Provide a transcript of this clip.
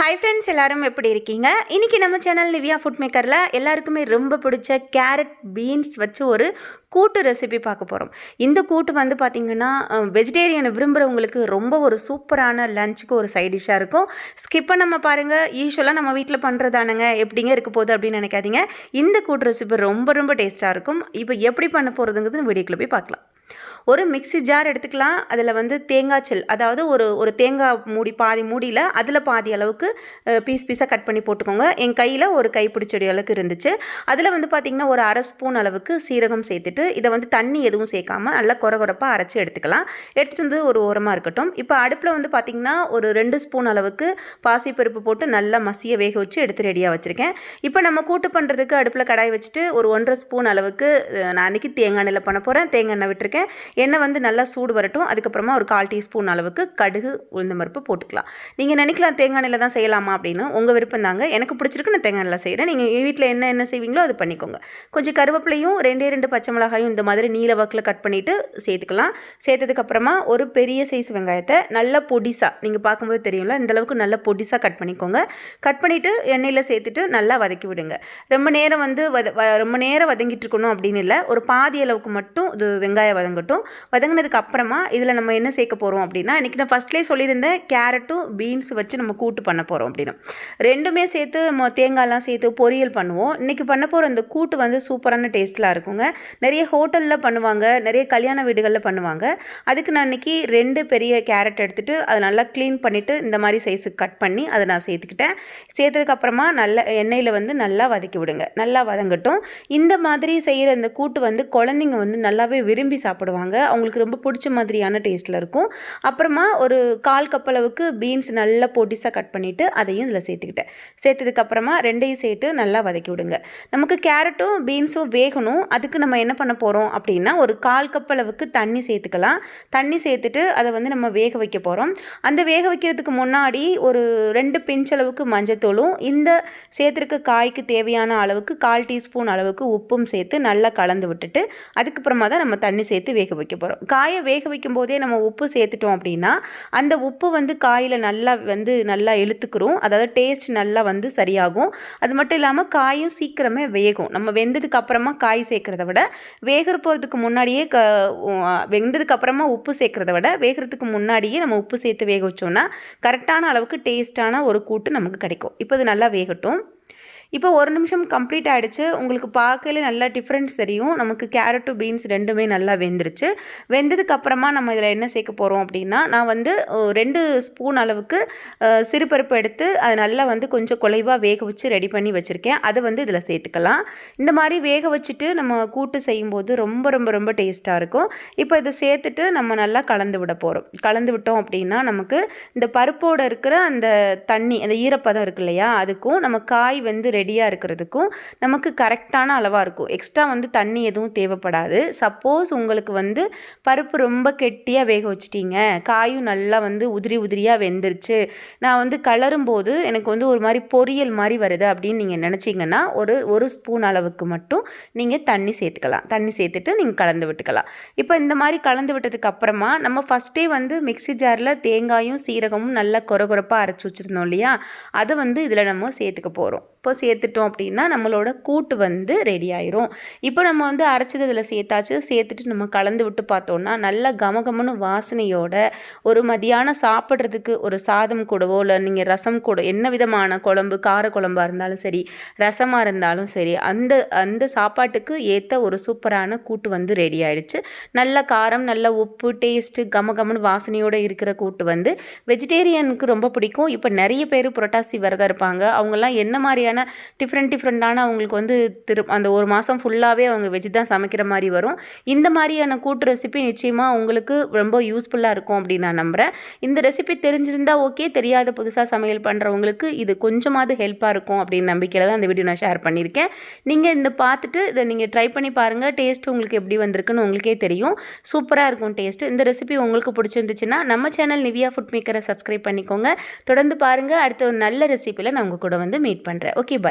Hi friends எல்லாரும் எப்படி இருக்கீங்க? இன்றைக்கி நம்ம சேனல் நிவியா ஃபுட் மேக்கரில் எல்லாருக்குமே ரொம்ப பிடிச்ச கேரட் பீன்ஸ் வச்சு ஒரு கூட்டு ரெசிபி பார்க்க போகிறோம் இந்த கூட்டு வந்து பார்த்திங்கன்னா வெஜிடேரியனை விரும்புகிறவங்களுக்கு ரொம்ப ஒரு சூப்பரான லஞ்சுக்கு ஒரு சைட் டிஷ்ஷாக இருக்கும். ஸ்கிப்பை நம்ம பாருங்கள் யூஸ்வலாக நம்ம வீட்டில் பண்ணுறதானுங்க எப்படிங்க இருக்க போகுது அப்படின்னு நினைக்காதீங்க. இந்த கூட்டு ரெசிபி ரொம்ப ரொம்ப டேஸ்ட்டாக இருக்கும். இப்போ எப்படி பண்ண போகிறதுங்கிறது வீடியோக்குள்ளே போய் பார்க்கலாம். ஒரு மிக்ஸி ஜார் எடுத்துக்கலாம். அதில் வந்து தேங்காய் செல் அதாவது ஒரு ஒரு தேங்காய் மூடி பாதி மூடியில் அதில் பாதி அளவுக்கு பீஸ் பீஸாக கட் பண்ணி போட்டுக்கோங்க. என் கையில் ஒரு கைப்பிடிச்செடி அளவுக்கு இருந்துச்சு. அதில் வந்து பார்த்திங்கன்னா ஒரு அரை ஸ்பூன் அளவுக்கு சீரகம் சேர்த்துட்டு இதை வந்து தண்ணி எதுவும் சேர்க்காமல் நல்லா குறை குறைப்பாக அரைச்சி எடுத்துக்கலாம். எடுத்துகிட்டு வந்து ஒரு ஓரமாக இருக்கட்டும். இப்போ அடுப்பில் வந்து பார்த்திங்கன்னா ஒரு ரெண்டு ஸ்பூன் அளவுக்கு பாசிப்பருப்பு போட்டு நல்லா மசிய வேக வச்சு எடுத்து ரெடியாக வச்சுருக்கேன். இப்போ நம்ம கூட்டு பண்ணுறதுக்கு அடுப்பில் கடாய் வச்சுட்டு ஒரு ஒன்றரை ஸ்பூன் அளவுக்கு நான் அன்றைக்கி தேங்காய் எண்ணெயில் பண்ண போகிறேன் தேங்காய் எண்ணெய் விட்டுருக்கேன். எண்ணெய் வந்து நல்லா சூடு வரட்டும். அதுக்கப்புறமா ஒரு கால் டீஸ்பூன் அளவுக்கு கடுகு உளுந்த பருப்பு போட்டுக்கலாம். நீங்கள் நினைக்கலாம் தேங்காய் எண்ணெயில் தான் செய்யலாமா அப்படின்னு. உங்கள் விருப்பம் தாங்க. எனக்கு பிடிச்சிருக்கு நான் தேங்காய் எண்ணெயில் செய்கிறேன் நீங்கள் வீட்டில் என்ன என்ன செய்வீங்களோ அது பண்ணிக்கோங்க. கொஞ்சம் கருவேப்பிலையும் ரெண்டே ரெண்டு பச்சை மிளகாயும் இந்த மாதிரி நீல வாக்கில் கட் பண்ணிவிட்டு சேர்த்துக்கலாம். சேர்த்ததுக்கப்புறமா ஒரு பெரிய சைஸ் வெங்காயத்தை நல்லா பொடிசாக நீங்கள் பார்க்கும்போது தெரியும்ல இந்த அளவுக்கு நல்லா பொடிசாக கட் பண்ணிக்கோங்க. கட் பண்ணிவிட்டு எண்ணெயில் சேர்த்துட்டு நல்லா வதக்கி விடுங்க. ரொம்ப நேரம் வந்து வத வ- ரொம்ப நேரம் வதங்கிட்டு இருக்கணும் அப்படின்னு இல்லை. ஒரு பாதி அளவுக்கு மட்டும் இது வெங்காயம் வதங்கட்டும். வதங்கினதுக்கு அப்புறமா இதில் நம்ம என்ன சேர்க்க போகிறோம் அப்படின்னா இன்றைக்கி நான் ஃபஸ்ட்லேயே சொல்லியிருந்தேன் கேரட்டும் பீன்ஸ் வச்சு நம்ம கூட்டு பண்ண போகிறோம் அப்படின்னு. ரெண்டுமே சேர்த்து மொ தேங்காய்லாம் சேர்த்து பொரியல் பண்ணுவோம். இன்றைக்கி பண்ண போகிற இந்த கூட்டு வந்து சூப்பரான டேஸ்ட்லாம் இருக்குங்க. நிறைய ஹோட்டலில் பண்ணுவாங்க நிறைய கல்யாண வீடுகளில் பண்ணுவாங்க. அதுக்கு நான் இன்றைக்கி ரெண்டு பெரிய கேரட் எடுத்துகிட்டு அதை நல்லா க்ளீன் பண்ணிவிட்டு இந்த மாதிரி சைஸுக்கு கட் பண்ணி அதை நான் சேர்த்துக்கிட்டேன். சேர்த்ததுக்கப்புறமா நல்ல எண்ணெயில் வந்து நல்லா வதக்கி விடுங்க. நல்லா வதங்கட்டும். இந்த மாதிரி செய்கிற இந்த கூட்டு வந்து குழந்தைங்க வந்து நல்லாவே விரும்பி சாப்பிடுவாங்க. அவங்களுக்கு ரொம்ப பிடிச்ச மாதிரியான டேஸ்ட்டில் இருக்கும். அப்புறமா ஒரு கால் கப் அளவுக்கு பீன்ஸ் நல்லா பொடிசாக கட் பண்ணிவிட்டு அதையும் இதில் சேர்த்துக்கிட்டேன். சேர்த்ததுக்கப்புறமா ரெண்டையும் சேர்த்து நல்லா வதக்கி விடுங்க. நமக்கு கேரட்டும் பீன்ஸும் வேகணும். அதுக்கு நம்ம என்ன பண்ண போகிறோம் அப்படின்னா ஒரு கால் கப் அளவுக்கு தண்ணி சேர்த்துக்கலாம். தண்ணி சேர்த்துட்டு அதை வந்து நம்ம வேக வைக்க போகிறோம் அந்த வேக வைக்கிறதுக்கு முன்னாடி ஒரு ரெண்டு பிஞ்ச் அளவுக்கு மஞ்சத்தூளும் இந்த சேர்த்துருக்க காய்க்கு தேவையான அளவுக்கு கால் டீஸ்பூன் அளவுக்கு உப்பும் சேர்த்து நல்லா கலந்து விட்டுட்டு அதுக்கப்புறமா தான் நம்ம தண்ணி சேர்த்து வேக வைக்க போகிறோம் காயை வேக வைக்கும் போதே நம்ம உப்பு சேர்த்துட்டோம் அப்படின்னா அந்த உப்பு வந்து காயில் நல்லா வந்து நல்லா இழுத்துக்கிறோம் அதாவது டேஸ்ட் நல்லா வந்து சரியாகும். அது மட்டும் இல்லாமல் காயும் சீக்கிரமே வேகும். நம்ம வெந்ததுக்கு அப்புறமா காய் சேர்க்குறத விட வேகிற போகிறதுக்கு முன்னாடியே க வெந்ததுக்கு அப்புறமா உப்பு சேர்க்குறத விட வேகிறதுக்கு முன்னாடியே நம்ம உப்பு சேர்த்து வேக வச்சோம்னா கரெக்டான அளவுக்கு டேஸ்ட்டான ஒரு கூட்டு நமக்கு கிடைக்கும். இப்போ இது நல்லா வேகட்டும். இப்போ ஒரு நிமிஷம் கம்ப்ளீட் ஆகிடுச்சு உங்களுக்கு பார்க்கல நல்லா டிஃப்ரென்ஸ் தெரியும். நமக்கு கேரட்டு பீன்ஸ் ரெண்டுமே நல்லா வெந்துருச்சு. வெந்ததுக்கப்புறமா நம்ம இதில் என்ன சேர்க்க போகிறோம் அப்படின்னா நான் வந்து ரெண்டு ஸ்பூன் அளவுக்கு சிறுபருப்பு எடுத்து அது நல்லா வந்து கொஞ்சம் குலைவாக வேக வச்சு ரெடி பண்ணி வச்சுருக்கேன். அதை வந்து இதில் சேர்த்துக்கலாம். இந்த மாதிரி வேக வச்சுட்டு நம்ம கூட்டு செய்யும்போது ரொம்ப ரொம்ப ரொம்ப டேஸ்ட்டாக இருக்கும். இப்போ இதை சேர்த்துட்டு நம்ம நல்லா கலந்து விட போகிறோம் கலந்து விட்டோம் அப்படின்னா நமக்கு இந்த பருப்போடு இருக்கிற அந்த தண்ணி அந்த ஈரப்பதம் இருக்கு இல்லையா அதுக்கும் நம்ம காய் வந்து ரெடியாக இருக்கிறதுக்கும் நமக்கு கரெக்டான அளவாக இருக்கும். எக்ஸ்ட்ரா வந்து தண்ணி எதுவும் தேவைப்படாது. சப்போஸ் உங்களுக்கு வந்து பருப்பு ரொம்ப கெட்டியாக வேக வச்சிட்டீங்க. காயும் நல்லா வந்து உதிரி உதிரியாக வெந்துருச்சு. நான் வந்து கலரும் போது எனக்கு வந்து ஒரு மாதிரி பொரியல் மாதிரி வருது அப்படின்னு நீங்கள் நினச்சிங்கன்னா ஒரு ஒரு ஸ்பூன் அளவுக்கு மட்டும் நீங்கள் தண்ணி சேர்த்துக்கலாம். தண்ணி சேர்த்துட்டு நீங்கள் கலந்து விட்டுக்கலாம். இப்போ இந்த மாதிரி கலந்து விட்டதுக்கு அப்புறமா நம்ம ஃபஸ்ட்டே வந்து மிக்ஸி ஜாரில் தேங்காயும் சீரகமும் நல்லா கொர கொரப்பாக அரைச்சி வச்சுருந்தோம் இல்லையா? அதை வந்து இதில் நம்ம சேர்த்துக்க போகிறோம் இப்போ சேர்த்துட்டோம் அப்படின்னா நம்மளோட கூட்டு வந்து ரெடி ஆயிரும். இப்போ நம்ம வந்து அரைச்சது இதில் சேர்த்தாச்சு. சேர்த்துட்டு நம்ம கலந்து விட்டு பார்த்தோம்னா நல்ல கமகமனு வாசனையோட ஒரு மதியானம் சாப்பிட்றதுக்கு ஒரு சாதம் கூடவோ இல்லை நீங்கள் ரசம் கூட என்ன விதமான குழம்பு கார குழம்பாக இருந்தாலும் சரி ரசமாக இருந்தாலும் சரி அந்த அந்த சாப்பாட்டுக்கு ஏற்ற ஒரு சூப்பரான கூட்டு வந்து ரெடி ஆயிடுச்சு. நல்ல காரம் நல்ல உப்பு டேஸ்ட்டு கமகமனு வாசனையோடு இருக்கிற கூட்டு வந்து வெஜிடேரியனுக்கு ரொம்ப பிடிக்கும். இப்போ நிறைய பேர் புரட்டாசி விரதம் இருப்பாங்க. அவங்கெல்லாம் என்ன மாதிரியான டிஃப்ரெண்ட் டிஃப்ரெண்ட்டான அவங்களுக்கு வந்து திரு அந்த ஒரு மாதம் ஃபுல்லாகவே அவங்க வெஜ் தான் சமைக்கிற மாதிரி வரும். இந்த மாதிரியான கூட்டு ரெசிபி நிச்சயமாக உங்களுக்கு ரொம்ப யூஸ்ஃபுல்லாக இருக்கும் அப்படின்னு நான் நம்புகிறேன் இந்த ரெசிபி தெரிஞ்சிருந்தா ஓகே தெரியாத புதுசாக சமையல் பண்ணுறவங்களுக்கு இது கொஞ்சமாவது ஹெல்ப்பாக இருக்கும் அப்படின்னு நம்பிக்கையில் தான் இந்த வீடியோ நான் ஷேர் பண்ணியிருக்கேன். நீங்கள் இந்த பார்த்துட்டு இதை நீங்கள் ட்ரை பண்ணி பாருங்கள் டேஸ்ட் உங்களுக்கு எப்படி வந்திருக்குன்னு உங்களுக்கே தெரியும். சூப்பராக இருக்கும் டேஸ்ட் இந்த ரெசிபி உங்களுக்கு பிடிச்சிருந்துச்சுன்னா நம்ம சேனல் நிவியா ஃபுட் மேக்கரை சப்ஸ்கிரைப் பண்ணிக்கோங்க. தொடர்ந்து பாருங்கள் அடுத்த ஒரு நல்ல ரெசிபியில் நான் உங்கள் கூட வந்து மீட் பண்ணுறேன் ஓகே பை